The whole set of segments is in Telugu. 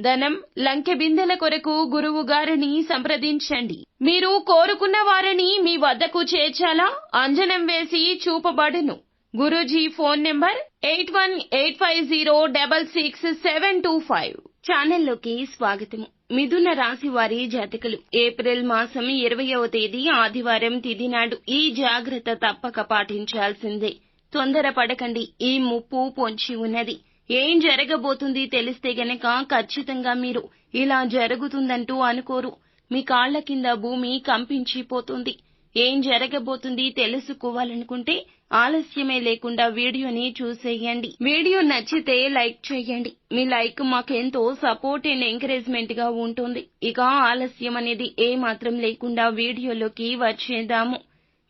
ధనం లంకె బిందెల కొరకు గురువు గారిని సంప్రదించండి. మీరు కోరుకున్న వారిని మీ వద్దకు చేర్చాలా? అంజనం వేసి చూపబడును. Guruji phone number eight one eight five zero double six seven two five. ఛానల్లోకి స్వాగతం మిథున రాశి వారి జాతకులు. ఏప్రిల్ మాసం ఇరవయవ తేదీ ఆదివారం తిది నాడు. ఈ జాగ్రత్త తప్పక పాటించాల్సిందే. తొందర పడకండి ఈ ముప్పు పొంచి ఉన్నది. ఏం జరగబోతుంది తెలిస్తే గనక ఖచ్చితంగా మీరు ఇలా జరుగుతుందంటూ అనుకోరు. మీ కాళ్ళ కింద భూమి కంపించిపోతుంది. ఏం జరగబోతుంది తెలుసుకోవాలనుకుంటే ఆలస్యమే లేకుండా వీడియోని చూసేయండి. వీడియో నచ్చితే లైక్ చేయండి. మీ లైక్ మాకెంతో సపోర్ట్ అండ్ ఎంకరేజ్మెంట్గా ఉంటుంది. ఇక ఆలస్యం అనేది ఏ మాత్రం లేకుండా వీడియోలోకి వచ్చేద్దాము.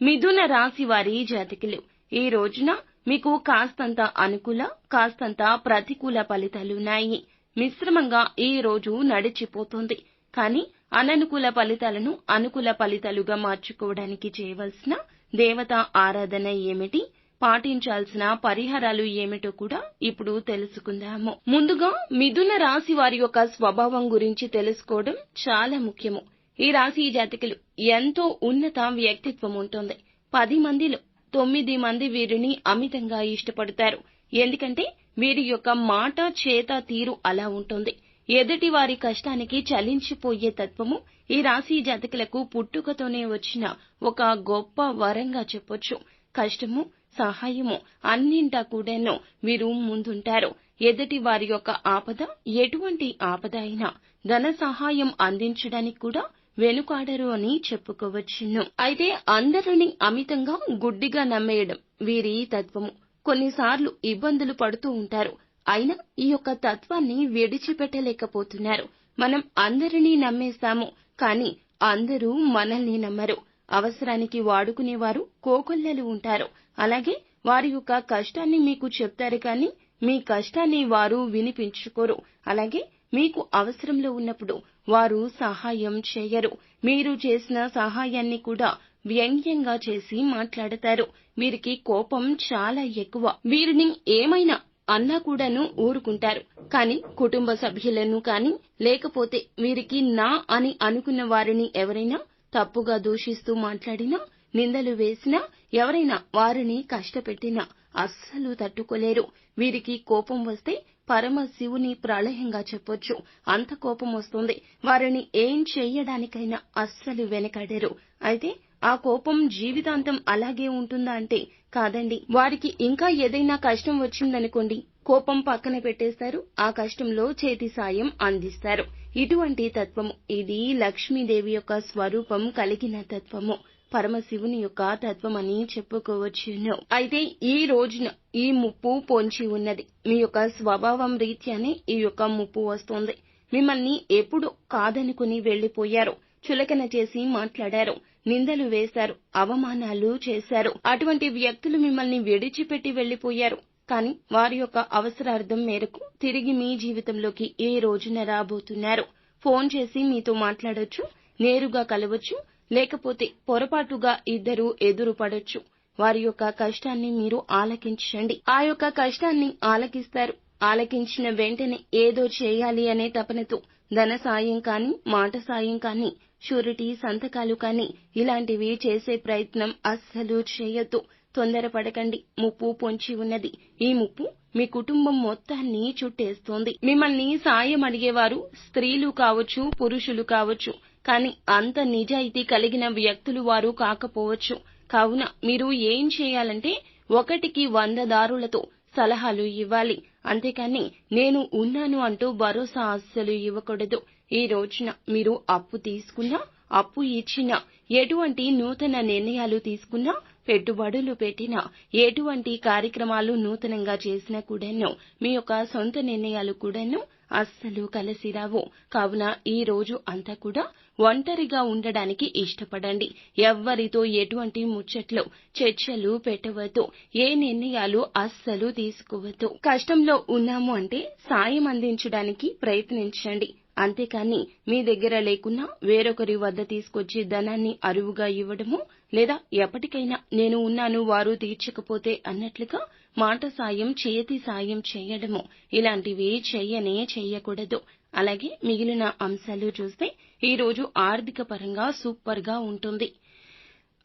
మిథున రాశి వారి జాతకులు. ఈ రోజున మీకు కాస్తంత అనుకూల కాస్తంత ప్రతికూల ఫలితాలున్నాయి మిశ్రమంగా ఈ రోజు నడిచిపోతుంది. కానీ అననుకూల ఫలితాలను అనుకూల ఫలితాలుగా మార్చుకోవడానికి చేయవలసిన దేవత ఆరాధన ఏమిటి? పాటించాల్సిన పరిహారాలు ఏమిటో కూడా ఇప్పుడు తెలుసుకుందాము. ముందుగా మిథున రాశి వారి యొక్క స్వభావం గురించి తెలుసుకోవడం చాలా ముఖ్యము. ఈ రాశి జాతకులు ఎంతో ఉన్నత వ్యక్తిత్వం ఉంటుంది. పది మందిలో తొమ్మిది మంది వీరిని అమితంగా ఇష్టపడతారు. ఎందుకంటే వీరి యొక్క మాట చేత తీరు అలా ఉంటుంది. ఎదుటి వారి కష్టానికి చలించిపోయే తత్వము ఈ రాశి జాతకులకు పుట్టుకతోనే వచ్చిన ఒక గొప్ప వరంగా చెప్పొచ్చు. కష్టము సహాయము అన్నింటా కూడాను వీరు ముందుంటారు. ఎదుటి వారి యొక్క ఆపద ఎటువంటి ఆపద అయినా ధన సహాయం అందించడానికి కూడా వెనుకాడరు అని చెప్పుకోవచ్చును. అయితే అందరిని అమితంగా గుడ్డిగా నమ్మేయడం వీరి తత్వము. కొన్నిసార్లు ఇబ్బందులు పడుతూ ఉంటారు. అయినా ఈ యొక్క తత్వాన్ని విడిచిపెట్టలేకపోతున్నారు. మనం అందరినీ నమ్మేస్తాము కానీ అందరూ మనల్ని నమ్మరు. అవసరానికి వాడుకునేవారు కోకొల్లలు ఉంటారు. అలాగే వారి యొక్క కష్టాన్ని మీకు చెప్తారు కానీ మీ కష్టాన్ని వారు వినిపించుకోరు. అలాగే మీకు అవసరంలో ఉన్నప్పుడు వారు సహాయం చేయరు. మీరు చేసిన సహాయాన్ని కూడా వ్యంగ్యంగా చేసి మాట్లాడతారు. వీరికి కోపం చాలా ఎక్కువ. వీరిని ఏమైనా అన్నా కూడాను ఊరుకుంటారు. కానీ కుటుంబ సభ్యులను కానీ లేకపోతే వీరికి నా అని అనుకున్న వారిని ఎవరైనా తప్పుగా దూషిస్తూ మాట్లాడినా నిందలు వేసినా ఎవరైనా వారిని కష్టపెట్టినా అస్సలు తట్టుకోలేరు. వీరికి కోపం వస్తే పరమశివుని ప్రళయంగా చెప్పొచ్చు. అంత కోపం వస్తుంది. వారిని ఏం చెయ్యడానికైనా అస్సలు వెనకాడరు. అయితే ఆ కోపం జీవితాంతం అలాగే ఉంటుందా అంటే కాదండి. వారికి ఇంకా ఏదైనా కష్టం వచ్చిందనుకోండి కోపం పక్కన పెట్టేస్తారు. ఆ కష్టంలో చేతి సాయం అందిస్తారు. ఇటువంటి తత్వము ఇది లక్ష్మీదేవి యొక్క స్వరూపం కలిగిన తత్వము. పరమశివుని యొక్క తత్వం అని చెప్పుకోవచ్చును. అయితే ఈ రోజున ఈ ముప్పు పొంచి ఉన్నది. మీ యొక్క స్వభావం రీత్యానే ఈ యొక్క ముప్పు వస్తోంది. మిమ్మల్ని ఎప్పుడు కాదనుకుని వెళ్ళిపోయారు చులకన చేసి మాట్లాడారు. నిందలు వేశారు. అవమానాలు చేశారు. అటువంటి వ్యక్తులు మిమ్మల్ని విడిచిపెట్టి వెళ్ళిపోయారు కానీ వారి యొక్క అవసరార్థం మేరకు తిరిగి మీ జీవితంలోకి ఏ రోజున రాబోతున్నారు? ఫోన్ చేసి మీతో మాట్లాడొచ్చు నేరుగా కలవచ్చు లేకపోతే పొరపాటుగా ఇద్దరు ఎదురు పడొచ్చు వారి యొక్క కష్టాన్ని మీరు ఆలకించండి. ఆ యొక్క కష్టాన్ని ఆలకిస్తారు. ఆలకించిన వెంటనే ఏదో చేయాలి అనే తపనతో ధన సాయం కానీ మాట సాయం కానీ షూరిటీ సంతకాలు కానీ ఇలాంటివి చేసే ప్రయత్నం అస్సలు చేయొద్దు. తొందరపడకండి. ముప్పు పొంచి ఉన్నది. ఈ ముప్పు మీ కుటుంబం మొత్తాన్ని చుట్టేస్తోంది. మిమ్మల్ని సాయం అడిగేవారు స్త్రీలు కావచ్చు పురుషులు కావచ్చు. కానీ అంత నిజాయితీ కలిగిన వ్యక్తులు వారు కాకపోవచ్చు. కావున మీరు ఏం చేయాలంటే ఒకటికి వంద దారులతో సలహాలు ఇవ్వాలి. అంతేకాని నేను ఉన్నాను అంటూ భరోసా అస్సలు ఇవ్వకూడదు. ఈ రోజున మీరు అప్పు తీసుకున్నా అప్పు ఇచ్చినా ఎటువంటి నూతన నిర్ణయాలు తీసుకున్నా పెట్టుబడులు పెట్టినా ఎటువంటి కార్యక్రమాలు నూతనంగా చేసినా కూడాను మీ యొక్క సొంత నిర్ణయాలు కూడాను అస్సలు కలిసి రావు. కావున ఈ రోజు అంతా కూడా ఒంటరిగా ఉండడానికి ఇష్టపడండి. ఎవ్వరితో ఎటువంటి ముచ్చట్లు చర్చలు పెట్టవద్దు. ఏ నిర్ణయాలు అస్సలు తీసుకోవద్దు. కష్టంలో ఉన్నాము అంటే సాయం అందించడానికి ప్రయత్నించండి. అంతేకాని మీ దగ్గర లేకున్నా వేరొకరి వద్ద తీసుకొచ్చి ధనాన్ని అరువుగా ఇవ్వడము లేదా ఎప్పటికైనా నేను ఉన్నాను వారు తీర్చకపోతే అన్నట్లుగా మాట సాయం చేతి సాయం చేయడము. ఇలాంటివి చెయ్యనే చెయ్యకూడదు అలాగే మిగిలిన అంశాలు చూస్తే ఈ రోజు ఆర్థిక పరంగా సూపర్గా ఉంటుంది.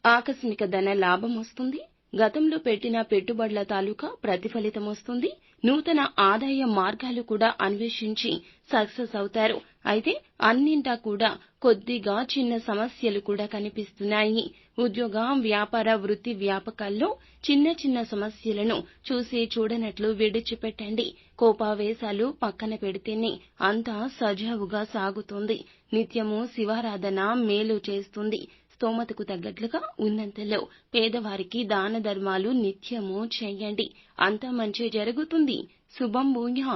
ఆకస్మిక ధన లాభం వస్తుంది. గతంలో పెట్టిన పెట్టుబడుల తాలూకా ప్రతిఫలితం వస్తుంది. నూతన ఆదాయ మార్గాలు కూడా అన్వేషించి సక్సెస్ అవుతారు. అయితే అన్నింటా కూడా కొద్దిగా చిన్న సమస్యలు కూడా కనిపిస్తున్నాయి. ఉద్యోగ వ్యాపార వృత్తి వ్యాపకాల్లో చిన్న చిన్న సమస్యలను చూసి చూడనట్లు విడిచిపెట్టండి. కోపావేశాలు పక్కన పెడితేనే అంతా సజావుగా సాగుతుంది. నిత్యము శివారాధన మేలు చేస్తుంది. స్తోమతకు తగ్గట్లుగా ఉన్నంతలో పేదవారికి దాన ధర్మాలు నిత్యము చేయండి. అంతా మంచి జరుగుతుంది. శుభం భూయా.